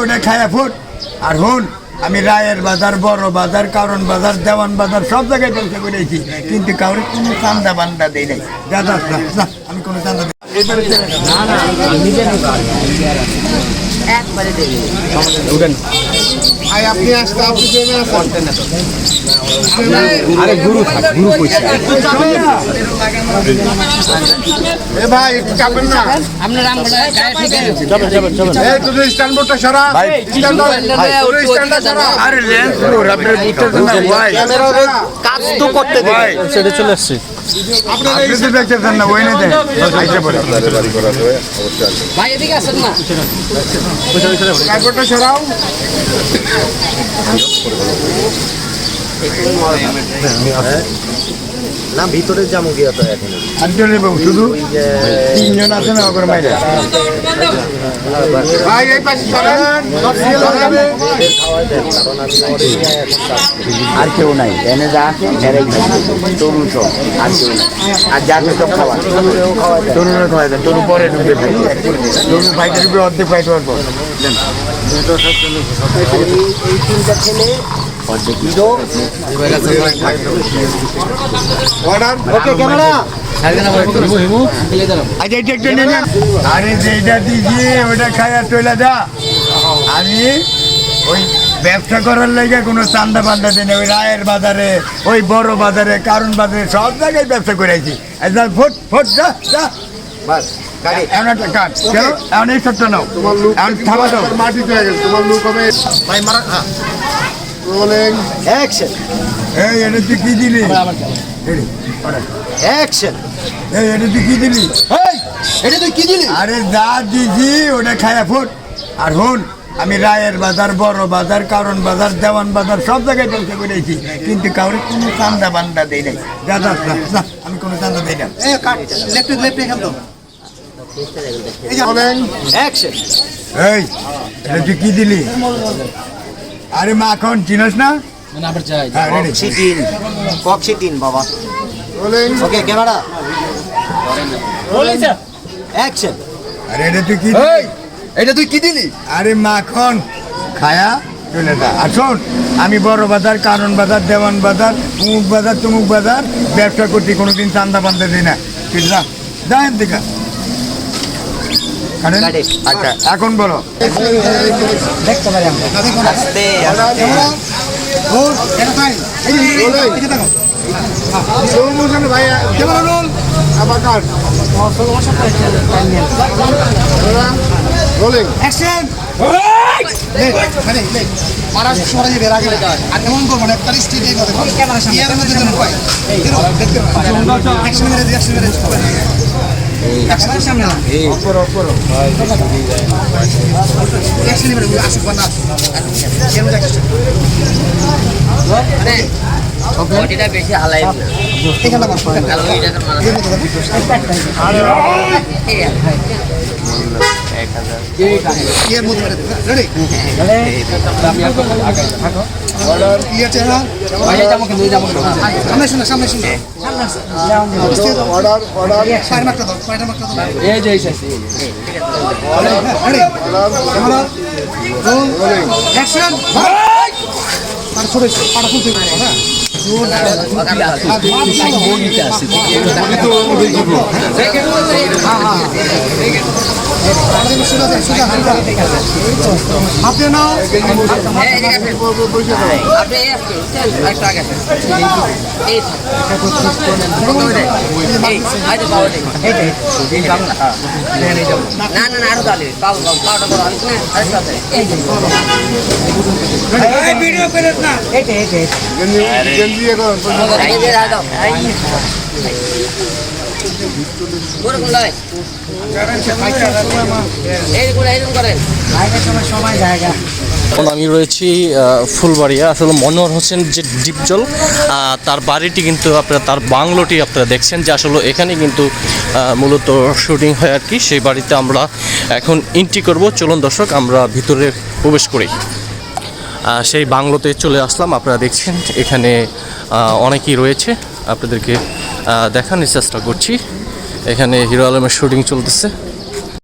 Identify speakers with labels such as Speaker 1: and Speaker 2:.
Speaker 1: ওটা খায়া ফুট আর আমি রায়ের বাজার, বড় বাজার, কারণ বাজার, দেওয়ান বাজার, সব জায়গায় ব্যবসা করেছি। কিন্তু কাউরে কোনো চান্দা বান্দা দেই নাই। আমি কোনো চান্দা দিই না চলে
Speaker 2: ভাই আপনি আসতে আপনি ট্রেনে আসেন
Speaker 3: আরে গুরু থাক গুরু কইছে
Speaker 2: এ ভাই একটু চাপেন না। এই তোর স্ট্যান্ডবোর্ডটা সারা।
Speaker 1: ভাই,
Speaker 2: স্ট্যান্ডবোর্ড তোর স্ট্যান্ডটা সারা।
Speaker 1: আরে লেন্স লোর আপনার বুঝতেছেন না ভাই
Speaker 3: কাজ তো করতে সেটা চলে আসছে।
Speaker 2: আপনার এই
Speaker 1: আপনি তো দেখতেছেন না ওই না দেন আইসা পড়ে
Speaker 2: স্ট্যান্ডবোর্ডটা সরাও
Speaker 4: না ভিতরে যাব গিয়া তো এখন।
Speaker 1: বাবু শুধু? তিনজন আছে না ওপরে মাইরে
Speaker 2: ভাই এই পাশে
Speaker 4: করি।
Speaker 5: আর কেউ নাই। এনে যা আছে এরাই সব আর কেউ নাই। আর যাকে সব খাওয়া। খাওয়া দেন তরুণ পরে ঢুকবে ভাই।
Speaker 1: তরুণ ফাইটের উপরে অর্ধেক ফাইট হওয়ার পর
Speaker 5: এই তিনটা ছেলে
Speaker 1: আচ্ছা আরে যেটা চলে যা আমি ওই ব্যবসা করার লাগে কোনো চান্দা বান্দা দিই ওই রায়ের বাজারে ওই বড় বাজারে কারণ বাজারে সব জায়গায় ব্যবসা করেছি আচ্ছা ফুট ফুট যা যা
Speaker 2: বাস তোমার লুক
Speaker 1: দাও
Speaker 2: মাটি হয়ে গেছে তোমার লুক হবে ভাই মারা হ্যাঁ রোলিং
Speaker 4: অ্যাকশন
Speaker 1: এই এটা তুই কি দিলি।
Speaker 4: অ্যাকশন
Speaker 1: এই এটা তুই কি দিলি?
Speaker 2: এই এটা তুই কি দিলি?
Speaker 1: আরে যা দিছি ওটা খায়া ফুট। আর হুন আমি রায়ের বাজার বড় বাজার কারণ বাজার দেওয়ান বাজার সব জায়গায় ব্যবসা করেছি কিন্তু কাউরে কোনো চান্দা বান্দা দেই নাই। যা আমি কোনো চান্দা দেই না।
Speaker 2: এই
Speaker 1: এটা তুই কি দিলি? আরে মাখন চিনস না? হ্যাঁ, ready।
Speaker 4: সিটিন কক সিটিন বাবা।
Speaker 2: Rolling
Speaker 4: okay camera. অ্যাকশন।
Speaker 1: আরে এটা তুই কি
Speaker 2: এটা তুই কি দিলি?
Speaker 1: আরে মাখন খায়া চলে যা। আর শোন আমি বড় বাজার কারণ বাজার দেওয়ান বাজার উমুক বাজার তুমুক বাজার ব্যবসা করতে কোনোদিন চান্দা বান্ধা দিই না। ঠিক যা যা এর দিকে। আচ্ছা এখন বলো।
Speaker 4: আস্তে
Speaker 2: রোল এটা ভাই আবার রোলিং অ্যাকশন মানে মারা সরে যাবে রাগে আর এমন করব না একটা স্টেজে দেখো ক্যামেরা সামনে দেখতে অ্যাকশন মেরে অ্যাকশন মেরে আসুক যাচ্ছে?
Speaker 6: বডিটা বেশি হালাই
Speaker 2: এখানে ইয়ের ইয়ে সামনে শুনে অর্ডার অর্ডার পায়ের মারটা দাও পায়ের মারটা দাও। এই যে রেডি ক্যামেরা রোল অ্যাকশন আর ছোট পাটা খুলতে হবে না নাও
Speaker 6: আপনি। না না না আরও দালি পাও পাও পাওটা করো আমি না আরেকটু আছে এই যে।
Speaker 2: গেঞ্জি এখন
Speaker 6: এই এই কোন লয় এই করেন
Speaker 3: এখন আমি রয়েছি ফুলবাড়িয়া। আসলে মনোহর হোসেন যে ডিপজল তার বাড়িটি কিন্তু আপনারা, তার বাংলোটি আপনারা দেখছেন যে আসলে এখানে কিন্তু মূলত শুটিং হয় আর কি। সেই বাড়িতে আমরা এখন এন্ট্রি করব। চলুন দর্শক, আমরা ভিতরে প্রবেশ করি। সেই বাংলোতে চলে আসলাম। আপনারা দেখছেন, এখানে অনেকেই রয়েছে। আপনাদেরকে দেখানোর চেষ্টা করছি। এখানে হিরো আলমের শুটিং চলতেছে।